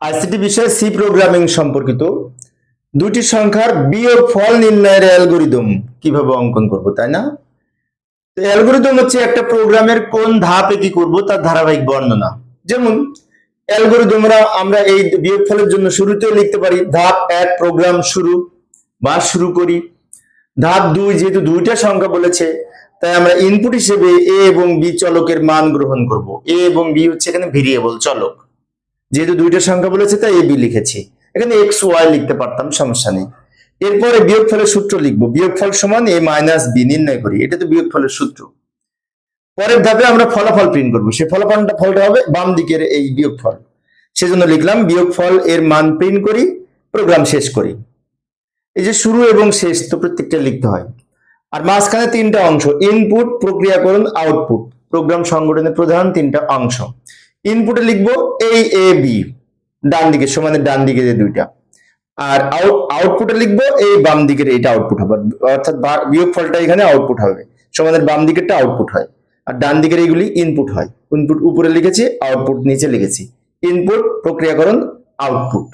ICT বিষয়ে C programming সম্পর্কিত। দুটি সংখ্যার বিয়োগ ফল নির্ণয়ের অ্যালগোরিদম কীভাবে অঙ্কন করব, তাই না? তো অ্যালগোরিদম হচ্ছে একটা প্রোগ্রামের কোন ধাপে কি করব, তার ধারাবাহিক বর্ণনা। যেমন, অ্যালগোরিদমরা আমরা এই বিয়োগ ফলের জন্য শুরুতেও লিখতে পারি, ধাপ এক, প্রোগ্রাম শুরু বা শুরু করি। ধাপ দুই, যেহেতু দুইটা সংখ্যা বলেছে, তাই আমরা ইনপুট হিসেবে এ এবং বি চলকের মান গ্রহণ করব। এ এবং বি হচ্ছে এখানে ভেরিয়েবল চলক। যেহেতু দুইটা সংখ্যা বলেছে, তাই এ বি লিখেছি। এখানে এক্স ওয়াই লিখতে পারতাম, সমস্যা নেই। এরপরে বিয়োগফলের সূত্র লিখব। বিয়োগফল সমান এ মাইনাস বি নির্ণয় করি। এটা তো বিয়োগফলের সূত্র। পরের ধাপে আমরা ফলাফল প্রিন্ট করব। সেই ফলাফলটা, ফলটা হবে বাম দিকের এই বিয়োগফল। সেজন্য লিখলাম, বিয়োগফল এর মান প্রিন্ট করি প্রোগ্রাম শেষ করি। এই যে শুরু এবং শেষ তো প্রত্যেকটা লিখতে হয়। আর মাঝখানে তিনটা অংশ ইনপুট প্রক্রিয়াকরণ আউটপুট প্রোগ্রাম সংগঠনের প্রধান তিনটা অংশ। ইনপুটে লিখব এই এ বি ডান দিকে, সমানের ডান দিকে যে দুইটা। আর আউট আউটপুটে লিখব এই বাম দিকের এইটা আউটপুট হবে। অর্থাৎ বিয়োগ ফলটা এখানে আউটপুট হবে। সমানের বাম দিকেরটা আউটপুট হয়। আর ডান দিকের এইগুলি ইনপুট হয়। ইনপুট উপরে লিখেছি আউটপুট নিচে লিখেছি। ইনপুট প্রক্রিয়াকরণ আউটপুট